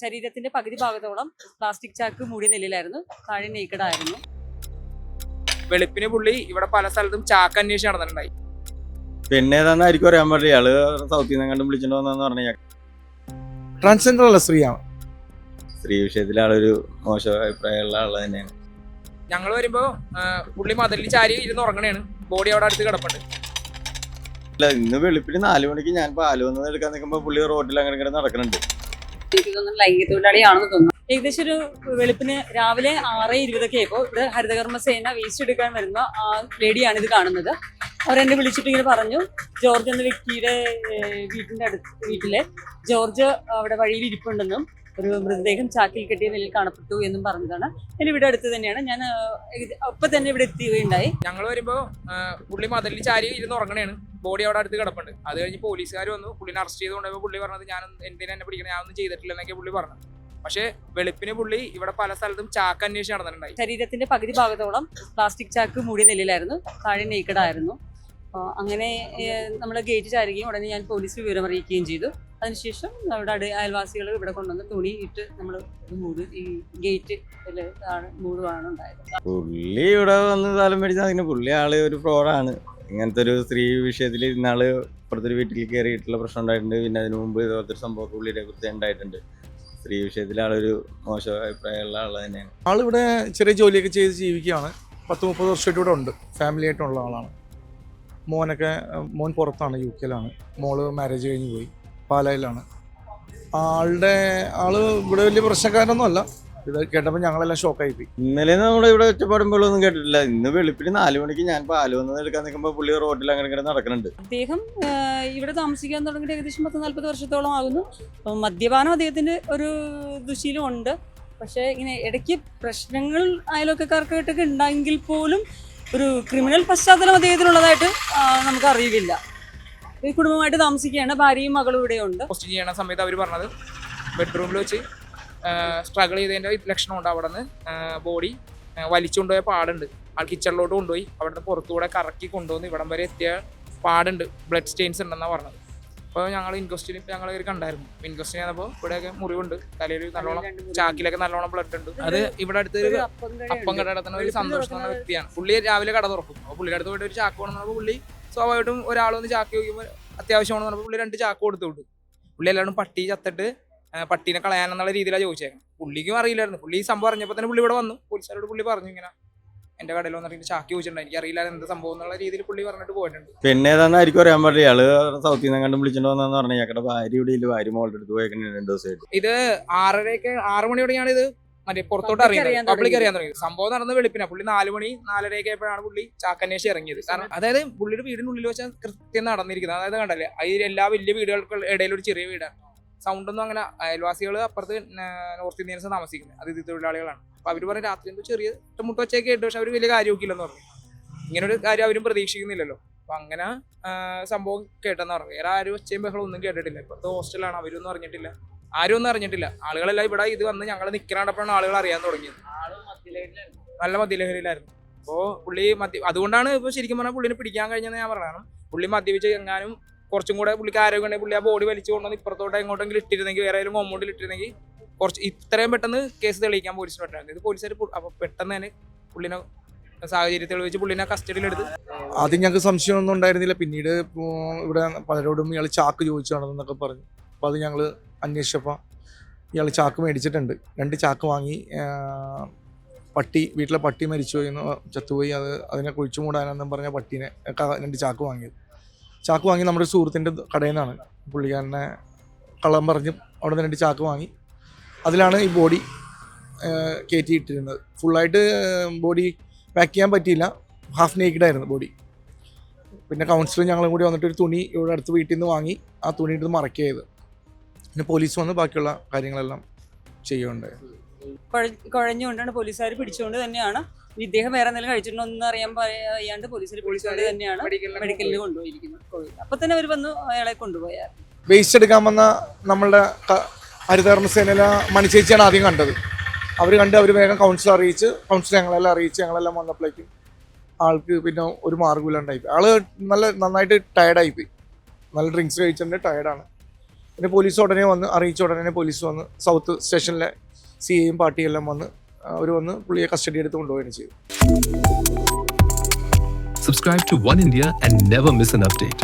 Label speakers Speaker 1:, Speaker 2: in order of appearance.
Speaker 1: ശരീരത്തിന്റെ പകുതി ഭാഗത്തോളം പ്ലാസ്റ്റിക് ചാക്ക് മൂടിയ നിലയിലായിരുന്നു. താഴെ നീക്കടായിരുന്നു ആയിരുന്നു.
Speaker 2: വെളുപ്പിന് പുള്ളി ഇവിടെ പല സ്ഥലത്തും ചാക്ക് അന്വേഷിച്ച് നടന്നിട്ടുണ്ടായി.
Speaker 3: പിന്നെ ഏതാന്നായിരിക്കും അറിയാൻ പറ്റില്ല ഇയാൾ സൗത്തിൽ നിന്ന് കണ്ടും വിളിച്ചിട്ട് വന്നെന്ന് പറഞ്ഞാൽ
Speaker 4: ട്രാൻസ്ജെൻഡർ അല്ല സ്ത്രീയാണ്
Speaker 3: സ്ത്രീ വിഷയത്തിൽ ആളൊരു മോശം അഭിപ്രായമുള്ള ആൾ തന്നെയാണ്.
Speaker 2: ഞങ്ങൾ വരുമ്പോ പുള്ളി മതിലിൽ ചാരി ഇരുന്ന് ഉറങ്ങണേണ്. ബോഡി അവിടെ അടുത്ത് കിടപ്പുണ്ട്.
Speaker 3: ഇല്ല ഇന്ന് വെളുപ്പിന് നാലു മണിക്ക് ഞാൻ പാൽ വന്നത് എടുക്കാൻ നിൽക്കുമ്പോ പുള്ളി റോഡിൽ അങ്ങനെ ഇങ്ങനെ നടക്കുന്നുണ്ട്
Speaker 1: എനിക്ക് തോന്നുന്നു ലൈംഗിക തൊഴിലാളിയാണെന്ന് തോന്നുന്നു. ഏകദേശം ഒരു വെളുപ്പിന് രാവിലെ ആറ് ഇരുപതൊക്കെ ആയപ്പോൾ ഇവിടെ ഹരിതകർമ്മ സേന വേസ്റ്റ് എടുക്കാൻ വരുന്ന ആ ലേഡിയാണ് ഇത് കാണുന്നത്. അവരെന്നെ വിളിച്ചിട്ട് ഇങ്ങനെ പറഞ്ഞു ജോർജ് എന്ന വ്യക്തിയുടെ ഏഹ്, വീട്ടിന്റെ അടുത്ത് വീട്ടിലെ ജോർജ് അവിടെ വഴിയിൽ ഇരിപ്പുണ്ടെന്നും ഒരു മൃതദേഹം ചാക്കിൽ കെട്ടിയ നിലയിൽ കാണപ്പെട്ടു എന്നും പറഞ്ഞതാണ്. ഞാൻ ഇവിടെ അടുത്ത് തന്നെയാണ്. ഞാൻ ഒപ്പം തന്നെ ഇവിടെ എത്തുകയുണ്ടായി
Speaker 2: ഞങ്ങൾ വരുമ്പോ പുള്ളി മതിലിൽ ചാരി ഇരുന്ന് ഉറങ്ങണേണ്. ബോഡി അവിടെ അടുത്ത് കിടപ്പുണ്ട്. അത് കഴിഞ്ഞ് പോലീസുകാർ വന്നു. പുള്ളിനെ അറസ്റ്റ് ചെയ്ത് കൊണ്ടുപോയി പുള്ളി പറഞ്ഞത് ഞാൻ എന്തിനാ എന്നെ പിടിക്കണം? ഞാൻ ഒന്നും ചെയ്തിട്ടില്ല എന്നൊക്കെ പുള്ളി പറഞ്ഞു. പക്ഷേ വെളുപ്പിന് പുള്ളി ഇവിടെ പല സ്ഥലത്തും ചാക്ക് അന്വേഷിച്ച് നടന്നിട്ടുണ്ടായി.
Speaker 1: ശരീരത്തിന്റെ പകുതി ഭാഗത്തോളം പ്ലാസ്റ്റിക് ചാക്ക് മൂടിയ നിലയിലായിരുന്നു. താഴെ ആയിരുന്നു. അങ്ങനെ നമ്മൾ ഗേറ്റ് ചാരുകയും ഉടനെ ഞാൻ പോലീസിൽ വിവരം അറിയിക്കുകയും ചെയ്തു. അതിനുശേഷം അവിടെ അടി അയൽവാസികൾ ഇവിടെ കൊണ്ടുവന്ന് തുണി ഇട്ട് നമ്മൾ മൂട് ഈ ഗേറ്റ് മൂടുവാണ് ഉണ്ടായത്.
Speaker 3: പുള്ളി ഇവിടെ വന്ന് സ്ഥലം മേടിച്ചാൽ അതിന് പുള്ളി ആൾ ഒരു ഫ്രോഡാണ് ഇങ്ങനത്തെ ഒരു സ്ത്രീ വിഷയത്തിൽ ഇന്നാൾ ഇപ്പുറത്തൊരു വീട്ടിൽ കയറിയിട്ടുള്ള പ്രശ്നം ഉണ്ടായിട്ടുണ്ട്. പിന്നെ അതിനു മുമ്പ് ഇതുപോലത്തെ ഒരു സംഭവം പുള്ളിയുടെ കുറിച്ച് ഉണ്ടായിട്ടുണ്ട്. സ്ത്രീ വിഷയത്തിൽ ആളൊരു മോശം അഭിപ്രായമുള്ള ആൾ തന്നെയാണ്.
Speaker 4: ആളിവിടെ ചെറിയ ജോലിയൊക്കെ ചെയ്ത് ജീവിക്കുകയാണ്. പത്ത് മുപ്പത് വർഷമായിട്ട് ഇവിടെ ഉണ്ട്. ഫാമിലി ആയിട്ടുള്ള ആളാണ്. മോനൊക്കെ മോൻ പുറത്താണ് യു കെയിലാണ്. മോൾ മാരേജ് കഴിഞ്ഞ് പോയി. പാലായിലാണ്. ആളുടെ ആൾ ഇവിടെ വലിയ പ്രശ്നക്കാരനൊന്നും അല്ല. ഇത് കേട്ടപ്പോൾ ഞങ്ങളെല്ലാം ഷോക്കായി പോയി
Speaker 3: ഇന്നലെ നമ്മുടെ ഇവിടെ ഒറ്റപ്പാടുമ്പോഴൊന്നും കേട്ടിട്ടില്ല. ഇന്ന് വെളുപ്പിന് നാല് മണിക്ക് ഞാൻ പാൽ വന്നത് എടുക്കാൻ നിൽക്കുമ്പോൾ പുള്ളി റോഡിൽ അങ്ങനെ ഇങ്ങനെ നടക്കുന്നുണ്ട്.
Speaker 1: അദ്ദേഹം ഇവിടെ താമസിക്കാൻ തുടങ്ങിയിട്ട് ഏകദേശം പത്ത് നാൽപ്പത് വർഷത്തോളം ആകുന്നു. മദ്യപാനം അദ്ദേഹത്തിന്റെ ഒരു ദുശീലം ഉണ്ട്. പക്ഷേ ഇങ്ങനെ ഇടയ്ക്ക് പ്രശ്നങ്ങൾ അയൽവക്കക്കാർക്കായിട്ടൊക്കെ ഉണ്ടെങ്കിൽ പോലും ഒരു ക്രിമിനൽ പശ്ചാത്തലം അദ്ദേഹത്തിനുള്ളതായിട്ട് നമുക്ക് അറിയില്ല ഈ കുടുംബമായിട്ട് താമസിക്കുകയാണ് ഭാര്യയും മകളും ഇവിടെ ഉണ്ട്.
Speaker 2: പോസ്റ്റ് ചെയ്യണ സമയത്ത് അവർ പറഞ്ഞത് ബെഡ്റൂമിൽ വെച്ച് സ്ട്രഗിൾ ചെയ്തതിന്റെ ലക്ഷണം ഉണ്ട് അവിടെ നിന്ന് ബോഡി വലിച്ചുകൊണ്ടുപോയ പാടുണ്ട്. ആൾ കിച്ചണിലോട്ട് കൊണ്ടുപോയി അവിടുന്ന് പുറത്തുകൂടെ കറക്കി കൊണ്ടുവന്ന് ഇവിടം വരെ എത്തിയ പാടുണ്ട്. ബ്ലഡ് സ്റ്റെയിൻസ് ഉണ്ടെന്നാണ് പറഞ്ഞത്. അപ്പോൾ ഞങ്ങൾ ഇൻക്വസ്റ്റിന് ഞങ്ങൾ കയറി കണ്ടായിരുന്നു. ഇൻക്വസ്റ്റിന് ചെയ്യുന്നപ്പോൾ ഇവിടെയൊക്കെ മുറിവുണ്ട്. തലയിൽ നല്ലോണം ചാക്കിലൊക്കെ നല്ലോണം ബ്ലഡ് ഉണ്ട്. അത് ഇവിടെ അടുത്ത്
Speaker 1: അപ്പം.
Speaker 2: കട നടത്തുന്ന ഒരു സന്തോഷം എന്ന വ്യക്തിയാണ്. പുള്ളി രാവിലെ കട തുറക്കും. അപ്പോൾ പുള്ളിയുടെ അടുത്ത് പോയിട്ട് ഒരു ചാക്ക് കൊണ്ടുവന്നപ്പോൾ പുള്ളി സ്വാഭാവികമായിട്ടും ഒരാൾ വന്ന് ചാക്ക് ചോദിക്കുമ്പോൾ അത്യാവശ്യമാണെന്ന് പറഞ്ഞപ്പോൾ പുള്ളി രണ്ട് ചാക്ക് കൊടുത്തു വിട്ടു. പുള്ളി എല്ലാവരും പട്ടി ചത്തിട്ട് പട്ടീനെ കളയാനെന്നുള്ള രീതിയിലാണ് ചോദിച്ചേക്കുന്നത് പുള്ളിക്കും അറിയില്ലായിരുന്നു. പുള്ളി ഈ സംഭവം അറിഞ്ഞപ്പോൾ തന്നെ പുള്ളി ഇവിടെ വന്നു. പോലീസുകാരോട് പുള്ളി പറഞ്ഞു ഇങ്ങനെ എന്റെ കടയിൽ വന്നിട്ട് ചാക്കി ചോദിച്ചിട്ടുണ്ട്? എനിക്ക് അറിയില്ലായിരുന്നു എന്ത് സംഭവം എന്നുള്ള രീതിയിൽ പുള്ളി പറഞ്ഞിട്ട് പോയിട്ടുണ്ട്.
Speaker 3: പിന്നെ ഏതാണെന്നായിരിക്കും അറിയാൻ പറ്റില്ല ഇയാൾ സൗത്തിൽ നിന്ന് കണ്ടും വിളിച്ചിട്ട് വന്നെന്ന് പറഞ്ഞാൽ ഞങ്ങളുടെ ഭാര്യ ഇവിടെ ഇല്ല. ഭാര്യ മോളുടെ അടുത്ത് പോയേക്കണേ രണ്ടു ദിവസമായിട്ട്
Speaker 2: ഇത് ആറരയൊക്കെ ആറ് മണിയോടെയാണ് ഇത് മറ്റേ പുറത്തോട്ട്
Speaker 1: അറിയാൻ
Speaker 2: പബ്ലിക് അറിയാൻ തുടങ്ങി. സംഭവം നടന്ന് വെളുപ്പിന. പുള്ളി നാല് മണി നാലരയൊക്കെ ആയപ്പോഴാണ് പുള്ളി ചാക്കന്വേഷി ഇറങ്ങിയത്. കാരണം അതായത് പുള്ളിയുടെ വീടിനുള്ളിൽ വെച്ചാൽ കൃത്യം നടന്നിരിക്കുന്നത്. അതായത് കണ്ടല്ലേ അതിൽ എല്ലാ വലിയ വീടുകൾക്ക് ഇടയിൽ ഒരു ചെറിയ വീടാണ്. സൗണ്ട് ഒന്നും അങ്ങനെ അയൽവാസികൾ അപ്പുറത്ത് നോർത്ത് ഇന്ത്യൻസ് താമസിക്കുന്നത്. അതിഥി തൊഴിലാളികളാണ്. അപ്പൊ അവർ പറഞ്ഞ രാത്രി എന്തോ ചെറിയ മുട്ട വെച്ചൊക്കെ കേട്ടു പക്ഷെ അവർ വലിയ കാര്യമൊക്കില്ലെന്ന് പറഞ്ഞു. ഇങ്ങനൊരു കാര്യം അവരും പ്രതീക്ഷിക്കുന്നില്ലല്ലോ. അപ്പൊ അങ്ങനെ സംഭവം കേട്ടെന്ന് പറഞ്ഞു. വേറെ ആരും ഒച്ചയും ബഹളം ഒന്നും കേട്ടിട്ടില്ല. ഇപ്പോഴത്തെ ഹോസ്റ്റലാണ് അവരൊന്നും അറിഞ്ഞിട്ടില്ല. ആരും ഒന്നും അറിഞ്ഞിട്ടില്ല. ആളുകളെല്ലാം ഇവിടെ ഇത് വന്ന് ഞങ്ങൾ നിൽക്കണപ്പോഴാണ് ആളുകൾ അറിയാൻ തുടങ്ങിയത്. നല്ല മദ്യലഹരിയിലായിരുന്നു. അപ്പോൾ പുള്ളി മദ്യ അതുകൊണ്ടാണ് ഇപ്പോൾ ശരിക്കും പറഞ്ഞാൽ പുള്ളിനെ പിടിക്കാൻ കഴിഞ്ഞതെന്ന് ഞാൻ പറയണം പുള്ളി മദ്യപിച്ച് എങ്ങാനും കുറച്ചും കൂടെ പുള്ളിക്ക് ആരോഗ്യം ഉണ്ടെങ്കിൽ പുള്ളി ആ ബോഡി വലിച്ചു കൊണ്ടുവന്ന് ഇപ്പുറത്തോട്ട് എങ്ങോട്ടെങ്കിലും ഇട്ടിരുന്നെങ്കിൽ വേറെ ഏതെങ്കിലും കോമ്പൗണ്ടിൽ ഇട്ടിരുന്നെങ്കിൽ കുറച്ച് ഇത്രയും പെട്ടെന്ന് കേസ് തെളിയിക്കാൻ പോലീസിന് പറ്റായിരുന്നു ഇത് പോലീസുകാർ അപ്പോൾ പെട്ടെന്ന് തന്നെ പുള്ളിനെ സാഹചര്യത്തിൽ വെച്ച് പുള്ളിനെ കസ്റ്റഡിയിലെടുത്ത്
Speaker 4: ആദ്യം ഞങ്ങൾക്ക് സംശയമൊന്നും ഉണ്ടായിരുന്നില്ല. പിന്നീട് ഇവിടെ പലരോടും ഇയാൾ ചാക്ക് ചോദിച്ചാണെന്നൊക്കെ പറഞ്ഞു. അപ്പോൾ അത് ഞങ്ങൾ അന്വേഷിച്ചപ്പോൾ ഇയാൾ ചാക്ക് മേടിച്ചിട്ടുണ്ട്. രണ്ട് ചാക്ക് വാങ്ങി പട്ടി വീട്ടിലെ പട്ടി മരിച്ചുപോയി എന്ന് ചത്തുപോയി. അത് അതിനെ കുഴിച്ചു മൂടാനെന്നും പറഞ്ഞ പട്ടീനെ രണ്ട് ചാക്ക് വാങ്ങിയത്. ചാക്ക് വാങ്ങി നമ്മുടെ സുഹൃത്തിന്റെ കടയിൽ നിന്നാണ്. പുള്ളിക്കാരനെ കള്ളം പറഞ്ഞ് അവിടെ നിന്ന് രണ്ട് ചാക്ക് വാങ്ങി. അതിലാണ് ഈ ബോഡി കയറ്റി ഇട്ടിരുന്നത് ഫുള്ളായിട്ട് ബോഡി പാക്ക് ചെയ്യാൻ പറ്റിയില്ല. ഹാഫ് നേക്കിഡായിരുന്നു ബോഡി. പിന്നെ കൗൺസിലർ ഞങ്ങളും കൂടി വന്നിട്ട് ഒരു തുണി ഇവിടെ അടുത്ത് വീട്ടിൽ നിന്ന് വാങ്ങി ആ തുണി എടുത്ത് മറക്കുക ചെയ്ത് പിന്നെ പോലീസ് വന്ന് ബാക്കിയുള്ള കാര്യങ്ങളെല്ലാം ചെയ്യുന്നുണ്ട്.
Speaker 1: കുഴ- കുഴഞ്ഞുകൊണ്ടാണ് പോലീസുകാർ പിടിച്ചുകൊണ്ട് തന്നെയാണ്. ഇദ്ദേഹം വേറെ എന്തെങ്കിലും കഴിച്ചിട്ടുണ്ടോ എന്ന് അറിയാൻ പറയാണ്ട് പോലീസിൽ പിടിച്ചുകൊണ്ട് തന്നെയാണ് മെഡിക്കലിൽ കൊണ്ടുപോയിരിക്കുന്നത്. അപ്പൊ തന്നെ അവർ വന്ന് അയാളെ കൊണ്ടുപോയാൽ
Speaker 4: വേസ്റ്റ് എടുക്കാൻ വന്ന നമ്മളുടെ ഹരിതകർമ്മസേനയിലെ മണിച്ചേച്ചിയാണ് ആദ്യം കണ്ടത്. അവർ കണ്ട് അവർ വേഗം കൗൺസിലർ അറിയിച്ച് കൗൺസിലർ ഞങ്ങളെല്ലാം അറിയിച്ച് ഞങ്ങളെല്ലാം വന്നപ്പോഴേക്കും ആൾക്ക് പിന്നെ ഒരു മാർഗമില്ലാണ്ടായി ആൾ നല്ല നന്നായിട്ട് ടയർഡായിപ്പോയി നല്ല ഡ്രിങ്ക്സ് കഴിച്ചിട്ടുണ്ട് ടയർഡാണ് പിന്നെ പോലീസ് ഉടനെ വന്ന് അറിയിച്ച ഉടനെ പോലീസ് വന്ന് സൗത്ത് സ്റ്റേഷനിലെ സി എയും പാർട്ടിയെല്ലാം വന്ന് അവർ വന്ന് പുള്ളിയെ കസ്റ്റഡി എടുത്ത് കൊണ്ടുപോവുകയാണ് ചെയ്തു
Speaker 5: subscribe to One India and never miss an update